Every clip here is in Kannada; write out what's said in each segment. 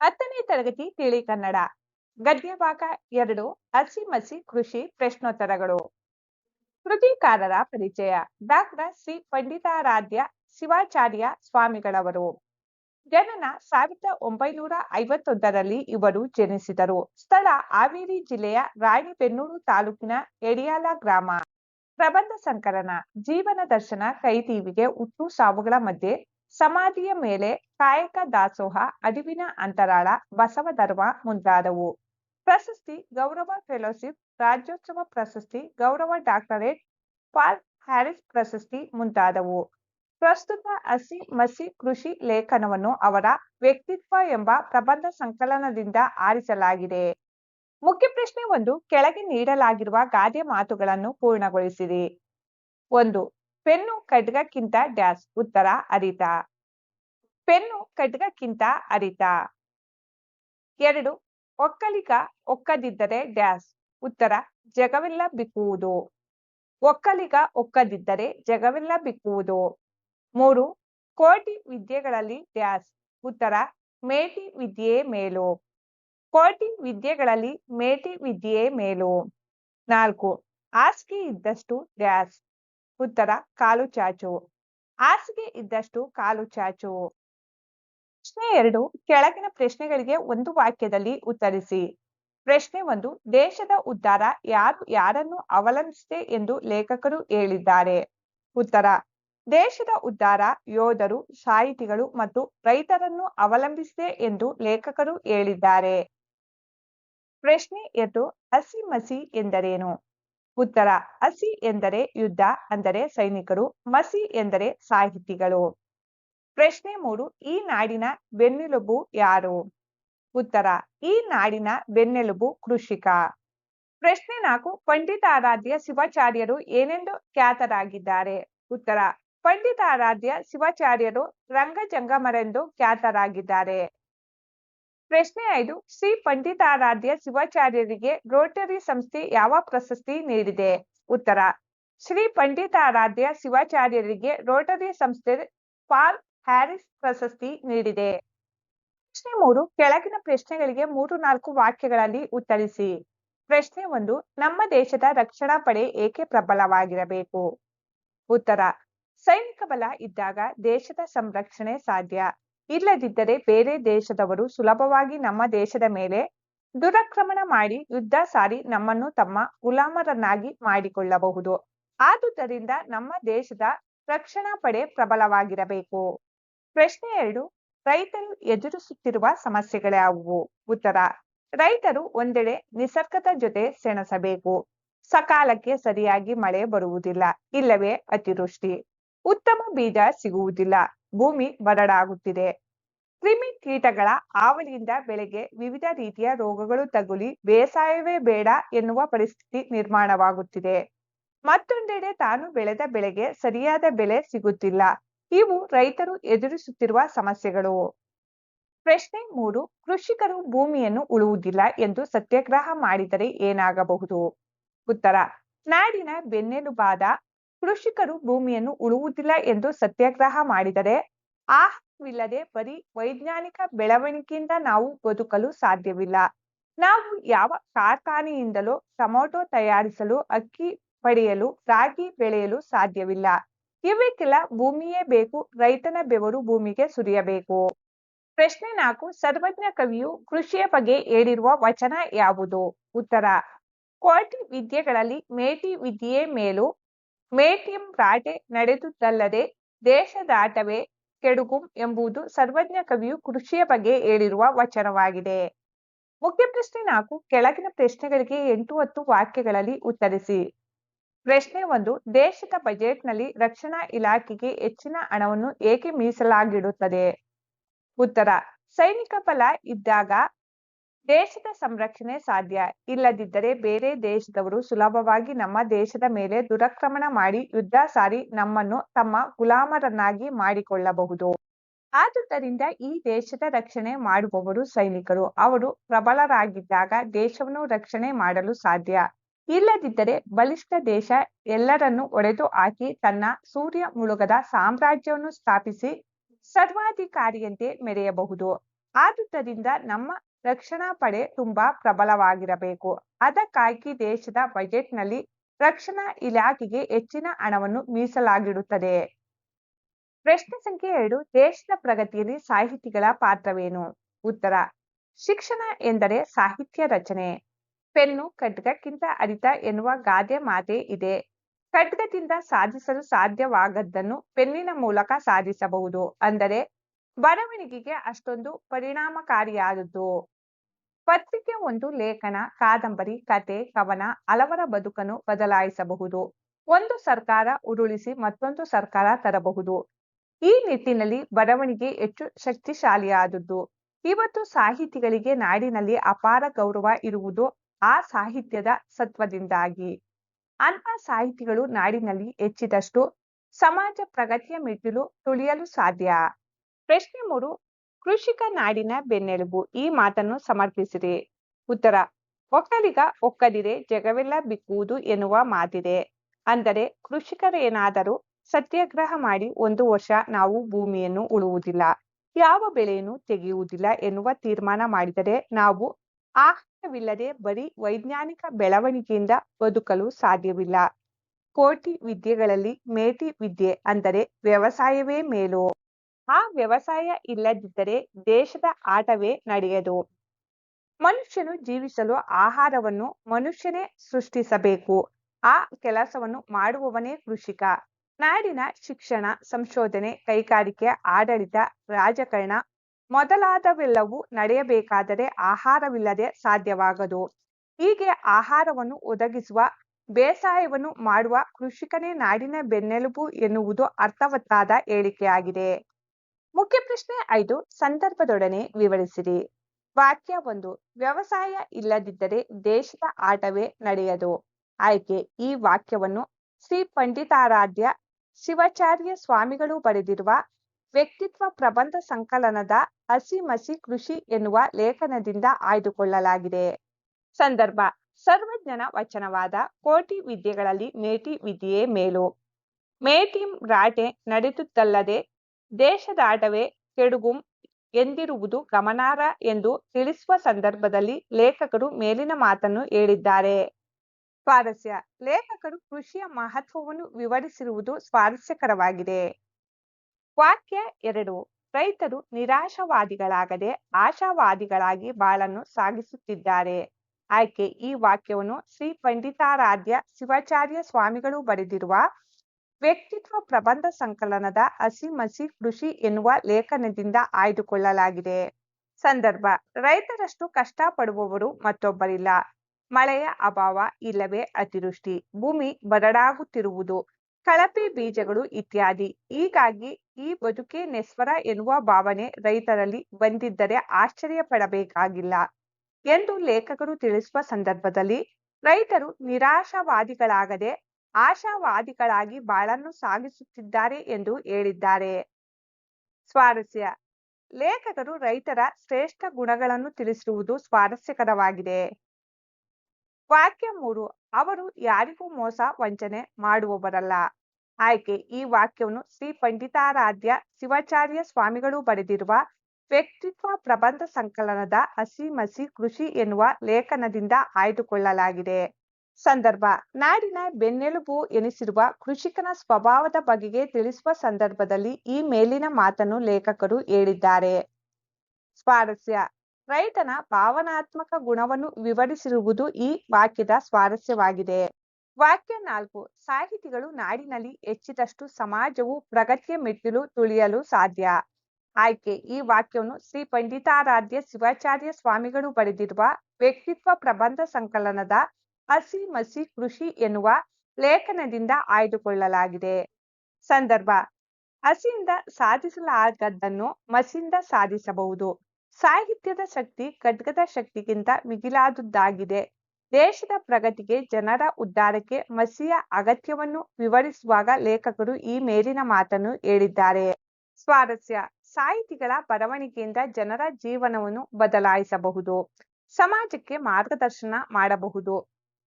ಹತ್ತನೇ ತರಗತಿ ತಿಳಿ ಕನ್ನಡ. ಗದ್ಯ ಭಾಗ ಎರಡು, ಹಸಿ ಮಸಿ ಕೃಷಿ ಪ್ರಶ್ನೋತ್ತರಗಳು. ಕೃತಿಕಾರರ ಪರಿಚಯ, ಡಾಕ್ಟರ್ ಶ್ರೀ ಪಂಡಿತಾರಾಧ್ಯ ಶಿವಾಚಾರ್ಯ ಸ್ವಾಮಿಗಳವರು. ಜನನ ಸಾವಿರದ ಒಂಬೈನೂರ ಐವತ್ತೊಂದರಲ್ಲಿ ಇವರು ಜನಿಸಿದರು. ಸ್ಥಳ ಹಾವೇರಿ ಜಿಲ್ಲೆಯ ರಾಣಿಬೆನ್ನೂರು ತಾಲೂಕಿನ ಎಡಿಯಾಲ ಗ್ರಾಮ. ಪ್ರಬಂಧ ಸಂಕಲನ, ಜೀವನ ದರ್ಶನ ಕೈತೀವಿಗೆ ಹುಟ್ಟು ಸಾವುಗಳ ಮಧ್ಯೆ ಸಮಾಧಿಯ ಮೇಲೆ ಕಾಯಕ ದಾಸೋಹ, ಅರಿವಿನ ಅಂತರಾಳ, ಬಸವ ಧರ್ಮ ಮುಂತಾದವು. ಪ್ರಶಸ್ತಿ ಗೌರವ ಫೆಲೋಶಿಪ್, ರಾಜ್ಯೋತ್ಸವ ಪ್ರಶಸ್ತಿ, ಗೌರವ ಡಾಕ್ಟರೇಟ್ ಪಾಲ್ ಹ್ಯಾರಿಸ್ ಪ್ರಶಸ್ತಿ ಮುಂತಾದವು. ಪ್ರಸ್ತುತ ಹಸಿ ಮಸಿ ಕೃಷಿ ಲೇಖನವನ್ನು ಅವರ ವ್ಯಕ್ತಿತ್ವ ಎಂಬ ಪ್ರಬಂಧ ಸಂಕಲನದಿಂದ ಆರಿಸಲಾಗಿದೆ. ಮುಖ್ಯ ಪ್ರಶ್ನೆ ಒಂದು, ಕೆಳಗೆ ನೀಡಲಾಗಿರುವ ಗಾದೆ ಮಾತುಗಳನ್ನು ಪೂರ್ಣಗೊಳಿಸಿರಿ. ಒಂದು ಪೆನ್ನು ಖಡ್ಗಕ್ಕಿಂತ ಡ್ಯಾಸ್ ಉತ್ತರ ಅರಿತ. ಪೆನ್ನು ಖಡ್ಗಕ್ಕಿಂತ ಅರಿತ. ಎರಡು, ಒಕ್ಕಲಿಗ ಒಕ್ಕದಿದ್ದರೆ ಡ್ಯಾಸ್ ಉತ್ತರ ಜಗವೆಲ್ಲ ಬಿಕ್ಕುವುದು. ಒಕ್ಕಲಿಗ ಒಕ್ಕದಿದ್ದರೆ ಜಗವೆಲ್ಲ ಬಿಕ್ಕುವುದು. ಮೂರು, ಕೋಟಿ ವಿದ್ಯೆಗಳಲ್ಲಿ ಡ್ಯಾಸ್ ಉತ್ತರ ಮೇಟಿ ವಿದ್ಯೆಯೇ ಮೇಲು. ಕೋಟಿ ವಿದ್ಯೆಗಳಲ್ಲಿ ಮೇಟಿ ವಿದ್ಯೆಯೇ ಮೇಲು. ನಾಲ್ಕು, ಹಾಸಿಗೆ ಇದ್ದಷ್ಟು ಡ್ಯಾಸ್ ಉತ್ತರ ಕಾಲು ಚಾಚು ಹಾಸಿಗೆ ಇದ್ದಷ್ಟು ಕಾಲು ಚಾಚು ಪ್ರಶ್ನೆ ಎರಡು, ಕೆಳಗಿನ ಪ್ರಶ್ನೆಗಳಿಗೆ ಒಂದು ವಾಕ್ಯದಲ್ಲಿ ಉತ್ತರಿಸಿ. ಪ್ರಶ್ನೆ ಒಂದು, ದೇಶದ ಉದ್ಧಾರ ಯಾರು, ಯಾರನ್ನು ಅವಲಂಬಿಸಿದೆ ಎಂದು ಲೇಖಕರು ಹೇಳಿದ್ದಾರೆ. ಉತ್ತರ, ದೇಶದ ಉದ್ಧಾರ ಯೋಧರು, ಸಾಹಿತಿಗಳು ಮತ್ತು ರೈತರನ್ನು ಅವಲಂಬಿಸಿದೆ ಎಂದು ಲೇಖಕರು ಹೇಳಿದ್ದಾರೆ. ಪ್ರಶ್ನೆ ಎರಡು, ಹಸಿ ಮಸಿ ಎಂದರೇನು? ಉತ್ತರ, ಹಸಿ ಎಂದರೆ ಯುದ್ಧ, ಅಂದರೆ ಸೈನಿಕರು, ಮಸಿ ಎಂದರೆ ಸಾಹಿತಿಗಳು. ಪ್ರಶ್ನೆ ಮೂರು, ಈ ನಾಡಿನ ಬೆನ್ನೆಲುಬು ಯಾರು? ಉತ್ತರ, ಈ ನಾಡಿನ ಬೆನ್ನೆಲುಬು ಕೃಷಿಕ. ಪ್ರಶ್ನೆ ನಾಲ್ಕು, ಪಂಡಿತಾರಾಧ್ಯ ಶಿವಾಚಾರ್ಯರು ಏನೆಂದು ಖ್ಯಾತರಾಗಿದ್ದಾರೆ? ಉತ್ತರ, ಪಂಡಿತಾರಾಧ್ಯ ಶಿವಾಚಾರ್ಯರು ರಂಗಜಂಗಮರೆಂದು ಖ್ಯಾತರಾಗಿದ್ದಾರೆ. ಪ್ರಶ್ನೆ ಐದು ಶ್ರೀ ಪಂಡಿತಾರಾಧ್ಯ ಶಿವಾಚಾರ್ಯರಿಗೆ ರೋಟರಿ ಸಂಸ್ಥೆ ಯಾವ ಪ್ರಶಸ್ತಿ ನೀಡಿದೆ? ಉತ್ತರ, ಶ್ರೀ ಪಂಡಿತಾರಾಧ್ಯ ಶಿವಾಚಾರ್ಯರಿಗೆ ರೋಟರಿ ಸಂಸ್ಥೆ ಪಾಲ್ ಹ್ಯಾರಿಸ್ ಪ್ರಶಸ್ತಿ ನೀಡಿದೆ. ಪ್ರಶ್ನೆ ಮೂರು, ಕೆಳಗಿನ ಪ್ರಶ್ನೆಗಳಿಗೆ ಮೂರು ನಾಲ್ಕು ವಾಕ್ಯಗಳಲ್ಲಿ ಉತ್ತರಿಸಿ. ಪ್ರಶ್ನೆ ಒಂದು, ನಮ್ಮ ದೇಶದ ರಕ್ಷಣಾ ಪಡೆ ಏಕೆ ಪ್ರಬಲವಾಗಿರಬೇಕು? ಉತ್ತರ, ಸೈನಿಕ ಬಲ ಇದ್ದಾಗ ದೇಶದ ಸಂರಕ್ಷಣೆ ಸಾಧ್ಯ. ಇಲ್ಲದಿದ್ದರೆ ಬೇರೆ ದೇಶದವರು ಸುಲಭವಾಗಿ ನಮ್ಮ ದೇಶದ ಮೇಲೆ ದುರಾಕ್ರಮಣ ಮಾಡಿ ಯುದ್ಧ ಸಾರಿ ನಮ್ಮನ್ನು ತಮ್ಮ ಗುಲಾಮರನ್ನಾಗಿ ಮಾಡಿಕೊಳ್ಳಬಹುದು. ಆದುದರಿಂದ ನಮ್ಮ ದೇಶದ ರಕ್ಷಣಾ ಪಡೆ ಪ್ರಬಲವಾಗಿರಬೇಕು. ಪ್ರಶ್ನೆ ಎರಡು, ರೈತರು ಎದುರಿಸುತ್ತಿರುವ ಸಮಸ್ಯೆಗಳ್ಯಾವುವು ಉತ್ತರ, ರೈತರು ಒಂದೆಡೆ ನಿಸರ್ಗದ ಜೊತೆ ಸೆಣಸಬೇಕು. ಸಕಾಲಕ್ಕೆ ಸರಿಯಾಗಿ ಮಳೆ ಬರುವುದಿಲ್ಲ, ಇಲ್ಲವೇ ಅತಿವೃಷ್ಟಿ. ಉತ್ತಮ ಬೀಜ ಸಿಗುವುದಿಲ್ಲ. ಭೂಮಿ ಬರಡಾಗುತ್ತಿದೆ ಕ್ರಿಮಿ ಕೀಟಗಳ ಹಾವಳಿಯಿಂದ ಬೆಳೆಗೆ ವಿವಿಧ ರೀತಿಯ ರೋಗಗಳು ತಗುಲಿ ಬೇಸಾಯವೇ ಬೇಡ ಎನ್ನುವ ಪರಿಸ್ಥಿತಿ ನಿರ್ಮಾಣವಾಗುತ್ತಿದೆ. ಮತ್ತೊಂದೆಡೆ ತಾನು ಬೆಳೆದ ಬೆಳೆಗೆ ಸರಿಯಾದ ಬೆಲೆ ಸಿಗುತ್ತಿಲ್ಲ. ಇವು ರೈತರು ಎದುರಿಸುತ್ತಿರುವ ಸಮಸ್ಯೆಗಳು. ಪ್ರಶ್ನೆ ಮೂರು, ಕೃಷಿಕರು ಭೂಮಿಯನ್ನು ಉಳುವುದಿಲ್ಲ ಎಂದು ಸತ್ಯಾಗ್ರಹ ಮಾಡಿದರೆ ಏನಾಗಬಹುದು? ಉತ್ತರ, ನಾಡಿನ ಬೆನ್ನೆಲುಬಾದ ಕೃಷಿಕರು ಭೂಮಿಯನ್ನು ಉಳುವುದಿಲ್ಲ ಎಂದು ಸತ್ಯಾಗ್ರಹ ಮಾಡಿದರೆ ಆಹಾರವಿಲ್ಲದೆ ಬರೀ ವೈಜ್ಞಾನಿಕ ಬೆಳವಣಿಗೆಯಿಂದ ನಾವು ಬದುಕಲು ಸಾಧ್ಯವಿಲ್ಲ. ನಾವು ಯಾವ ಕಾರ್ಖಾನೆಯಿಂದಲೂ ಟೊಮೊಟೊ ತಯಾರಿಸಲು, ಅಕ್ಕಿ ಪಡೆಯಲು, ರಾಗಿ ಬೆಳೆಯಲು ಸಾಧ್ಯವಿಲ್ಲ. ಇವಕ್ಕೆಲ್ಲ ಭೂಮಿಯೇ ಬೇಕು, ರೈತನ ಬೆವರು ಭೂಮಿಗೆ ಸುರಿಯಬೇಕು. ಪ್ರಶ್ನೆ ನಾಲ್ಕು, ಸರ್ವಜ್ಞ ಕವಿಯು ಕೃಷಿಯ ಬಗ್ಗೆ ಹೇಳಿರುವ ವಚನ ಯಾವುದು? ಉತ್ತರ ಕೋಟಿ ವಿದ್ಯೆಗಳಲ್ಲಿ ಮೇಟಿ ವಿದ್ಯೆಯೇ ಮೇಲು ಮೇಟಿಯಂ ರಾಟೆ ನಡೆದುದಲ್ಲದೆ ದೇಶದಾಟವೇ ಕೆಡುಕು ಎಂಬುದು ಸರ್ವಜ್ಞ ಕವಿಯು ಕೃಷಿಯ ಬಗ್ಗೆ ಹೇಳಿರುವ ವಚನವಾಗಿದೆ. ಮುಖ್ಯ ಪ್ರಶ್ನೆ ನಾಲ್ಕು, ಕೆಳಗಿನ ಪ್ರಶ್ನೆಗಳಿಗೆ ಎಂಟು ಹತ್ತು ವಾಕ್ಯಗಳಲ್ಲಿ ಉತ್ತರಿಸಿ. ಪ್ರಶ್ನೆ ಒಂದು, ದೇಶದ ಬಜೆಟ್ನಲ್ಲಿ ರಕ್ಷಣಾ ಇಲಾಖೆಗೆ ಹೆಚ್ಚಿನ ಹಣವನ್ನು ಏಕೆ ಮೀಸಲಾಗಿಡುತ್ತದೆ? ಉತ್ತರ, ಸೈನಿಕ ಬಲ ಇದ್ದಾಗ ದೇಶದ ಸಂರಕ್ಷಣೆ ಸಾಧ್ಯ ಇಲ್ಲದಿದ್ದರೆ ಬೇರೆ ದೇಶದವರು ಸುಲಭವಾಗಿ ನಮ್ಮ ದೇಶದ ಮೇಲೆ ದುರಕ್ರಮಣ ಮಾಡಿ ಯುದ್ಧ ಸಾರಿ ನಮ್ಮನ್ನು ತಮ್ಮ ಗುಲಾಮರನ್ನಾಗಿ ಮಾಡಿಕೊಳ್ಳಬಹುದು. ಆದುದರಿಂದ ಈ ದೇಶದ ರಕ್ಷಣೆ ಮಾಡುವವರು ಸೈನಿಕರು. ಅವರು ಪ್ರಬಲರಾಗಿದ್ದಾಗ ದೇಶವನ್ನು ರಕ್ಷಣೆ ಮಾಡಲು ಸಾಧ್ಯ. ಇಲ್ಲದಿದ್ದರೆ ಬಲಿಷ್ಠ ದೇಶ ಎಲ್ಲರನ್ನು ಒಡೆದು ಹಾಕಿ ತನ್ನ ಸೂರ್ಯ ಮುಳುಗದ ಸಾಮ್ರಾಜ್ಯವನ್ನು ಸ್ಥಾಪಿಸಿ ಸರ್ವಾಧಿಕಾರಿಯಂತೆ ಮೆರೆಯಬಹುದು. ಆದುದರಿಂದ ನಮ್ಮ ರಕ್ಷಣಾ ಪಡೆ ತುಂಬಾ ಪ್ರಬಲವಾಗಿರಬೇಕು. ಅದಕ್ಕಾಗಿ ದೇಶದ ಬಜೆಟ್ನಲ್ಲಿ ರಕ್ಷಣಾ ಇಲಾಖೆಗೆ ಹೆಚ್ಚಿನ ಹಣವನ್ನು ಮೀಸಲಾಗಿಡುತ್ತದೆ. ಪ್ರಶ್ನೆ ಸಂಖ್ಯೆ ಎರಡು, ದೇಶದ ಪ್ರಗತಿಯಲ್ಲಿ ಸಾಹಿತಿಗಳ ಪಾತ್ರವೇನು? ಉತ್ತರ, ಶಿಕ್ಷಣ ಎಂದರೆ ಸಾಹಿತ್ಯ ರಚನೆ. ಪೆನ್ನು, ಖಡ್ಗಕ್ಕಿಂತ ಅರಿತ ಎನ್ನುವ ಗಾದೆ ಮಾತೆ ಇದೆ. ಖಡ್ಗದಿಂದ ಸಾಧಿಸಲು ಸಾಧ್ಯವಾಗದ್ದನ್ನು ಪೆನ್ನಿನ ಮೂಲಕ ಸಾಧಿಸಬಹುದು. ಅಂದರೆ, ಬರವಣಿಗೆಗೆ ಅಷ್ಟೊಂದು ಪರಿಣಾಮಕಾರಿಯಾದದ್ದು. ಪತ್ರಿಕೆ ಒಂದು ಲೇಖನ, ಕಾದಂಬರಿ, ಕತೆ, ಕವನ, ಹಲವರ ಬದುಕನ್ನು ಬದಲಾಯಿಸಬಹುದು. ಒಂದು ಸರ್ಕಾರ ಉರುಳಿಸಿ ಮತ್ತೊಂದು ಸರ್ಕಾರ ತರಬಹುದು. ಈ ನಿಟ್ಟಿನಲ್ಲಿ ಬರವಣಿಗೆ ಹೆಚ್ಚು ಶಕ್ತಿಶಾಲಿಯಾದದ್ದು. ಇವತ್ತು ಸಾಹಿತಿಗಳಿಗೆ ನಾಡಿನಲ್ಲಿ ಅಪಾರ ಗೌರವ ಇರುವುದು ಆ ಸಾಹಿತ್ಯದ ಸತ್ವದಿಂದಾಗಿ. ಅಂಥ ಸಾಹಿತಿಗಳು ನಾಡಿನಲ್ಲಿ ಹೆಚ್ಚಿದಷ್ಟು ಸಮಾಜ ಪ್ರಗತಿಯ ಮೆಟ್ಟಿಲು ತುಳಿಯಲು ಸಾಧ್ಯ. ಪ್ರಶ್ನೆ ಮೂರು ಕೃಷಿಕ ನಾಡಿನ ಬೆನ್ನೆಲುಬು ಈ ಮಾತನ್ನು ಸಮರ್ಥಿಸಿರಿ ಉತ್ತರ, ಒಕ್ಕಲಿಗ ಒಕ್ಕದಿರೆ ಜಗವೆಲ್ಲ ಬಿಕ್ಕುವುದು ಎನ್ನುವ ಮಾತಿದೆ. ಅಂದರೆ ಕೃಷಿಕರೇನಾದರೂ ಸತ್ಯಾಗ್ರಹ ಮಾಡಿ ಒಂದು ವರ್ಷ ನಾವು ಭೂಮಿಯನ್ನು ಉಳುವುದಿಲ್ಲ, ಯಾವ ಬೆಳೆಯನ್ನು ತೆಗೆಯುವುದಿಲ್ಲ ಎನ್ನುವ ತೀರ್ಮಾನ ಮಾಡಿದರೆ ನಾವು ಆಹಾರವಿಲ್ಲದೆ ಬರೀ ವೈಜ್ಞಾನಿಕ ಬೆಳವಣಿಗೆಯಿಂದ ಬದುಕಲು ಸಾಧ್ಯವಿಲ್ಲ. ಕೋಟಿ ವಿದ್ಯೆಗಳಲ್ಲಿ ಮೇಟಿ ವಿದ್ಯೆ ಅಂದರೆ ವ್ಯವಸಾಯವೇ ಮೇಲು? ಆ ವ್ಯವಸಾಯ ಇಲ್ಲದಿದ್ದರೆ ದೇಶದ ಆಟವೇ ನಡೆಯದು. ಮನುಷ್ಯನು ಜೀವಿಸಲು ಆಹಾರವನ್ನು ಮನುಷ್ಯನೇ ಸೃಷ್ಟಿಸಬೇಕು. ಆ ಕೆಲಸವನ್ನು ಮಾಡುವವನೇ ಕೃಷಿಕ. ನಾಡಿನ ಶಿಕ್ಷಣ, ಸಂಶೋಧನೆ, ಕೈಗಾರಿಕೆ, ಆಡಳಿತ, ರಾಜಕಾರಣ ಮೊದಲಾದವೆಲ್ಲವೂ ನಡೆಯಬೇಕಾದರೆ ಆಹಾರವಿಲ್ಲದೆ ಸಾಧ್ಯವಾಗದು. ಹೀಗೆ ಆಹಾರವನ್ನು ಒದಗಿಸುವ, ಬೇಸಾಯವನ್ನು ಮಾಡುವ ಕೃಷಿಕನೇ ನಾಡಿನ ಬೆನ್ನೆಲುಬು ಎನ್ನುವುದು ಅರ್ಥವತ್ತಾದ ಹೇಳಿಕೆಯಾಗಿದೆ. ಮುಖ್ಯ ಪ್ರಶ್ನೆ ಐದು. ಸಂದರ್ಭದೊಡನೆ ವಿವರಿಸಿರಿ. ವಾಕ್ಯ ಒಂದು. ವ್ಯವಸಾಯ ಇಲ್ಲದಿದ್ದರೆ ದೇಶದ ಆಟವೇ ನಡೆಯದು. ಆಯ್ಕೆ. ಈ ವಾಕ್ಯವನ್ನು ಶ್ರೀ ಪಂಡಿತಾರಾಧ್ಯ ಶಿವಾಚಾರ್ಯ ಸ್ವಾಮಿಗಳು ಬರೆದಿರುವ ವ್ಯಕ್ತಿತ್ವ ಪ್ರಬಂಧ ಸಂಕಲನದ ಹಸಿ ಮಸಿ ಕೃಷಿ ಎನ್ನುವ ಲೇಖನದಿಂದ ಆಯ್ದುಕೊಳ್ಳಲಾಗಿದೆ. ಸಂದರ್ಭ. ಸರ್ವಜ್ಞನ ವಚನವಾದ ಕೋಟಿ ವಿದ್ಯೆಗಳಲ್ಲಿ ಮೇಟಿ ವಿದ್ಯೆಯೇ ಮೇಲು. ಮೇಟಿ ರಾಟೆ ನಡೆದುದಲ್ಲದೆ ದೇಶದಾಟವೇ ಕೆಡುಗುಂ ಎಂದಿರುವುದು ಗಮನಾರ್ಹ ಎಂದು ತಿಳಿಸುವ ಸಂದರ್ಭದಲ್ಲಿ ಲೇಖಕರು ಮೇಲಿನ ಮಾತನ್ನು ಹೇಳಿದ್ದಾರೆ. ಸ್ವಾರಸ್ಯ. ಲೇಖಕರು ಕೃಷಿಯ ಮಹತ್ವವನ್ನು ವಿವರಿಸಿರುವುದು ಸ್ವಾರಸ್ಯಕರವಾಗಿದೆ. ವಾಕ್ಯ ಎರಡು. ರೈತರು ನಿರಾಶಾವಾದಿಗಳಾಗದೆ ಆಶಾವಾದಿಗಳಾಗಿ ಬಾಳನ್ನು ಸಾಗಿಸುತ್ತಿದ್ದಾರೆ. ಆಯ್ಕೆ. ಈ ವಾಕ್ಯವನ್ನು ಶ್ರೀ ಪಂಡಿತಾರಾಧ್ಯ ಶಿವಾಚಾರ್ಯ ಸ್ವಾಮಿಗಳು ಬರೆದಿರುವ ವ್ಯಕ್ತಿತ್ವ ಪ್ರಬಂಧ ಸಂಕಲನದ ಹಸಿ ಮಸಿ ಕೃಷಿ ಎನ್ನುವ ಲೇಖನದಿಂದ ಆಯ್ದುಕೊಳ್ಳಲಾಗಿದೆ. ಸಂದರ್ಭ, ರೈತರಷ್ಟು ಕಷ್ಟಪಡುವವರು ಮತ್ತೊಬ್ಬರಿಲ್ಲ. ಮಳೆಯ ಅಭಾವ ಇಲ್ಲವೇ ಅತಿವೃಷ್ಟಿ, ಭೂಮಿ ಬರಡಾಗುತ್ತಿರುವುದು ಕಳಪೆ ಬೀಜಗಳು ಇತ್ಯಾದಿ. ಹೀಗಾಗಿ ಈ ಬದುಕೆ ನೆಸ್ವರ ಎನ್ನುವ ಭಾವನೆ ರೈತರಲ್ಲಿ ಬಂದಿದ್ದರೆ ಆಶ್ಚರ್ಯ ಪಡಬೇಕಾಗಿಲ್ಲ ಎಂದು ಲೇಖಕರು ತಿಳಿಸುವ ಸಂದರ್ಭದಲ್ಲಿ, ರೈತರು ನಿರಾಶಾವಾದಿಗಳಾಗದೆ ಆಶಾವಾದಿಗಳಾಗಿ ಬಾಳನ್ನು ಸಾಗಿಸುತ್ತಿದ್ದಾರೆ ಎಂದು ಹೇಳಿದ್ದಾರೆ. ಸ್ವಾರಸ್ಯ. ಲೇಖಕರು ರೈತರ ಶ್ರೇಷ್ಠ ಗುಣಗಳನ್ನು ತಿಳಿಸಿರುವುದು ಸ್ವಾರಸ್ಯಕರವಾಗಿದೆ. ವಾಕ್ಯ ಮೂರು, ಅವರು ಯಾರಿಗೂ ಮೋಸ, ವಂಚನೆ ಮಾಡುವವರಲ್ಲ. ಆಯ್ಕೆ, ಈ ವಾಕ್ಯವನ್ನು ಶ್ರೀ ಪಂಡಿತಾರಾಧ್ಯ ಶಿವಾಚಾರ್ಯ ಸ್ವಾಮಿಗಳು ಬರೆದಿರುವ ವ್ಯಕ್ತಿತ್ವ ಪ್ರಬಂಧ ಸಂಕಲನದ ಹಸಿ ಮಸಿ ಕೃಷಿ ಎನ್ನುವ ಲೇಖನದಿಂದ ಆಯ್ದುಕೊಳ್ಳಲಾಗಿದೆ. ಸಂದರ್ಭ. ನಾಡಿನ ಬೆನ್ನೆಲುಬು ಎನಿಸಿರುವ ಕೃಷಿಕನ ಸ್ವಭಾವದ ಬಗೆಗೆ ತಿಳಿಸುವ ಸಂದರ್ಭದಲ್ಲಿ ಈ ಮೇಲಿನ ಮಾತನ್ನು ಲೇಖಕರು ಹೇಳಿದ್ದಾರೆ. ಸ್ವಾರಸ್ಯ. ರೈತನ ಭಾವನಾತ್ಮಕ ಗುಣವನ್ನು ವಿವರಿಸಿರುವುದು ಈ ವಾಕ್ಯದ ಸ್ವಾರಸ್ಯವಾಗಿದೆ. ವಾಕ್ಯ ನಾಲ್ಕು. ಸಾಹಿತಿಗಳು ನಾಡಿನಲ್ಲಿ ಹೆಚ್ಚಿದಷ್ಟು ಸಮಾಜವು ಪ್ರಗತಿಯ ಮೆಟ್ಟಿಲು ತುಳಿಯಲು ಸಾಧ್ಯ. ಆಯ್ಕೆ. ಈ ವಾಕ್ಯವನ್ನು ಶ್ರೀ ಪಂಡಿತಾರಾಧ್ಯ ಶಿವಾಚಾರ್ಯ ಸ್ವಾಮಿಗಳು ಬರೆದಿರುವ ವ್ಯಕ್ತಿತ್ವ ಪ್ರಬಂಧ ಸಂಕಲನದ ಹಸಿ ಮಸಿ ಕೃಷಿ ಎನ್ನುವ ಲೇಖನದಿಂದ ಆಯ್ದುಕೊಳ್ಳಲಾಗಿದೆ. ಸಂದರ್ಭ, ಹಸಿಯಿಂದ ಸಾಧಿಸಲಾಗದ್ದನ್ನು ಮಸಿಯಿಂದ ಸಾಧಿಸಬಹುದು. ಸಾಹಿತ್ಯದ ಶಕ್ತಿ ಖಡ್ಗದ ಶಕ್ತಿಗಿಂತ ಮಿಗಿಲಾದುದ್ದಾಗಿದೆ ದೇಶದ ಪ್ರಗತಿಗೆ ಜನರ ಉದ್ಧಾರಕ್ಕೆ ಮಸಿಯ ಅಗತ್ಯವನ್ನು ವಿವರಿಸುವಾಗ ಲೇಖಕರು ಈ ಮೇಲಿನ ಮಾತನ್ನು ಹೇಳಿದ್ದಾರೆ. ಸ್ವಾರಸ್ಯ, ಸಾಹಿತಿಗಳ ಬರವಣಿಗೆಯಿಂದ ಜನರ ಜೀವನವನ್ನು ಬದಲಾಯಿಸಬಹುದು. ಸಮಾಜಕ್ಕೆ ಮಾರ್ಗದರ್ಶನ ಮಾಡಬಹುದು.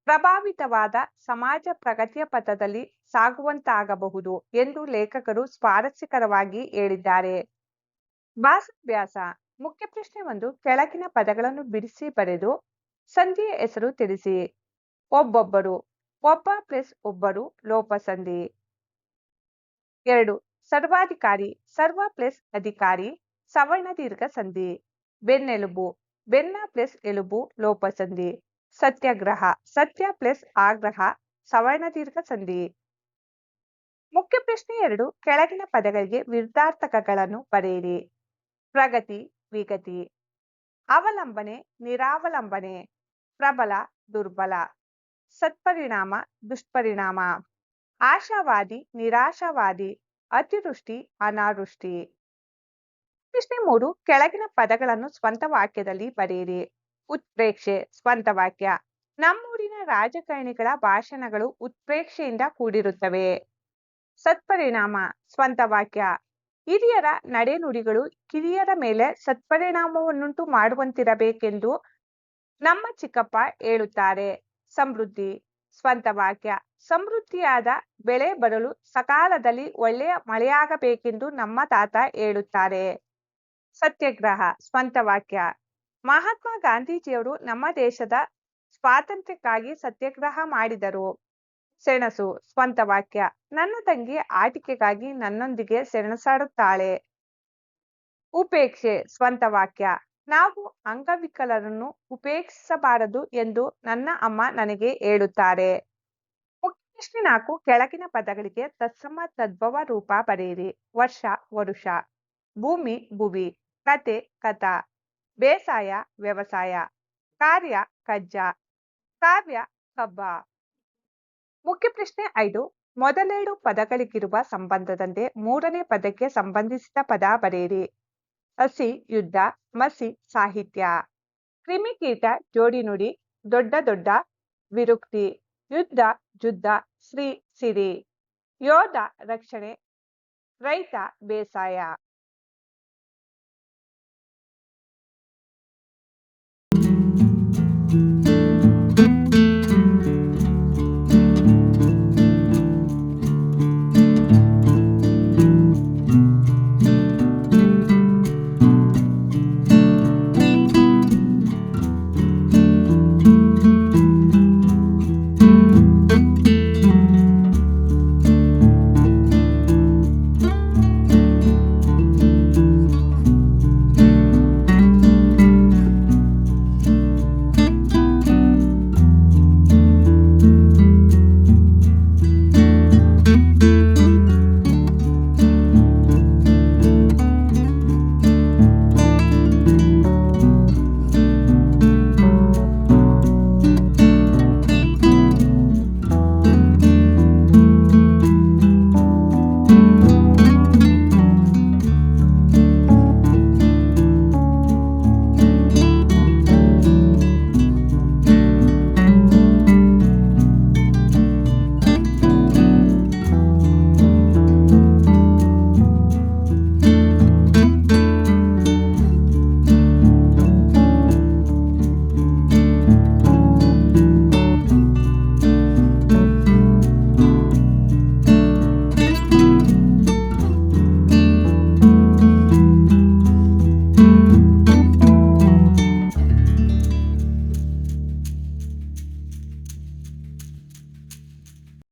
ಪ್ರಭಾವಿತವಾದ ಸಮಾಜ ಪ್ರಗತಿಯ ಪಥದಲ್ಲಿ ಸಾಗುವಂತಾಗಬಹುದು ಎಂದು ಲೇಖಕರು ಸ್ವಾರಸ್ಯಕರವಾಗಿ ಹೇಳಿದ್ದಾರೆ. ಭಾಷಾಭ್ಯಾಸ ಮುಖ್ಯ ಒಂದು, ಕೆಳಗಿನ ಪದಗಳನ್ನು ಬಿಡಿಸಿ ಬರೆದು ಸಂಧಿಯ ಹೆಸರು ತಿಳಿಸಿ. ಒಬ್ಬೊಬ್ಬರು, ಒಬ್ಬ ಪ್ಲಸ್ ಒಬ್ಬರು ಲೋಪ ಸಂಧಿ. ಎರಡು, ಸರ್ವಾಧಿಕಾರಿ, ಸರ್ವ ಪ್ಲಸ್ ಅಧಿಕಾರಿ ಸವರ್ಣ ದೀರ್ಘ ಸಂಧಿ. ಬೆನ್ನೆಲುಬು, ಬೆನ್ನ ಪ್ಲಸ್ ಎಲುಬು, ಲೋಪ ಸಂಧಿ. ಸತ್ಯಾಗ್ರಹ, ಸತ್ಯ ಪ್ಲಸ್ ಆಗ್ರಹ ಸವರ್ಣ ದೀರ್ಘ ಸಂಧಿ. ಮುಖ್ಯ ಪ್ರಶ್ನೆ ಎರಡು, ಕೆಳಗಿನ ಪದಗಳಿಗೆ ವಿರುದ್ಧಾರ್ಥಕಗಳನ್ನು ಬರೆಯಿರಿ. ಪ್ರಗತಿ, ವಿಗತಿ. ಅವಲಂಬನೆ, ನಿರಾವಲಂಬನೆ. ಪ್ರಬಲ, ದುರ್ಬಲ. ಸತ್ಪರಿಣಾಮ, ದುಷ್ಪರಿಣಾಮ. ಆಶಾವಾದಿ, ನಿರಾಶಾವಾದಿ. ಅತಿವೃಷ್ಟಿ, ಅನಾವೃಷ್ಟಿ. ಪ್ರಶ್ನೆ ಮೂರು, ಕೆಳಗಿನ ಪದಗಳನ್ನು ಸ್ವಂತ ವಾಕ್ಯದಲ್ಲಿ ಬರೆಯಿರಿ. ಉತ್ಪ್ರೇಕ್ಷೆ ಸ್ವಂತ ವಾಕ್ಯ ನಮ್ಮೂರಿನ ರಾಜಕಾರಣಿಗಳ ಭಾಷಣಗಳು ಉತ್ಪ್ರೇಕ್ಷೆಯಿಂದ ಕೂಡಿರುತ್ತವೆ. ಸತ್ಪರಿಣಾಮ ಸ್ವಂತ ವಾಕ್ಯ ಹಿರಿಯರ ನಡೆನುಡಿಗಳು ಕಿರಿಯರ ಮೇಲೆ ಸತ್ಪರಿಣಾಮವನ್ನುಂಟು ಮಾಡುವಂತಿರಬೇಕೆಂದು ನಮ್ಮ ಚಿಕ್ಕಪ್ಪ ಹೇಳುತ್ತಾರೆ. ಸಮೃದ್ಧಿ ಸ್ವಂತ ವಾಕ್ಯ ಸಮೃದ್ಧಿಯಾದ ಬೆಳೆ ಬರಲು ಸಕಾಲದಲ್ಲಿ ಒಳ್ಳೆಯ ಮಳೆಯಾಗಬೇಕೆಂದು ನಮ್ಮ ತಾತ ಹೇಳುತ್ತಾರೆ. ಸತ್ಯಾಗ್ರಹ ಸ್ವಂತ ವಾಕ್ಯ ಮಹಾತ್ಮ ಗಾಂಧೀಜಿಯವರು ನಮ್ಮ ದೇಶದ ಸ್ವಾತಂತ್ರ್ಯಕ್ಕಾಗಿ ಸತ್ಯಾಗ್ರಹ ಮಾಡಿದರು. ಸೆಣಸು, ಸ್ವಂತ ವಾಕ್ಯ, ನನ್ನ ತಂಗಿ ಆಟಿಕೆಗಾಗಿ ನನ್ನೊಂದಿಗೆ ಸೆಣಸಾಡುತ್ತಾಳೆ. ಉಪೇಕ್ಷೆ, ಸ್ವಂತ ವಾಕ್ಯ, ನಾವು ಅಂಗವಿಕಲರನ್ನು ಉಪೇಕ್ಷಿಸಬಾರದು ಎಂದು ನನ್ನ ಅಮ್ಮ ನನಗೆ ಹೇಳುತ್ತಾರೆ. ಪ್ರಶ್ನೆ ನಾಲ್ಕು, ಕೆಳಗಿನ ಪದಗಳಿಗೆ ತತ್ಸಮ ತದ್ಭವ ರೂಪ ಬರೆಯಿರಿ. ವರ್ಷ, ವರುಷ, ಭೂಮಿ, ಭುವಿ, ಕತೆ, ಕಥಾ. ಬೇಸಾಯ, ವ್ಯವಸಾಯ, ಕಾರ್ಯ, ಕಜ್ಜ, ಕಾವ್ಯ, ಕಬ್ಬ. ಮುಖ್ಯ ಪ್ರಶ್ನೆ ಐದು, ಮೊದಲೆರಡು ಪದಗಳಿಗಿರುವ ಸಂಬಂಧದಂತೆ ಮೂರನೇ ಪದಕ್ಕೆ ಸಂಬಂಧಿಸಿದ ಪದ ಬರೆಯಿರಿ. ಹಸಿ, ಯುದ್ಧ, ಮಸಿ, ಸಾಹಿತ್ಯ. ಕ್ರಿಮಿಕೀಟ, ಜೋಡಿ ನುಡಿ, ದೊಡ್ಡ ದೊಡ್ಡ, ವಿರುಕ್ತಿ. ಯುದ್ಧ ಜುದ್ಧ ಶ್ರೀ ಸಿರಿ. ಯೋಧ, ರಕ್ಷಣೆ, ರೈತ, ಬೇಸಾಯ.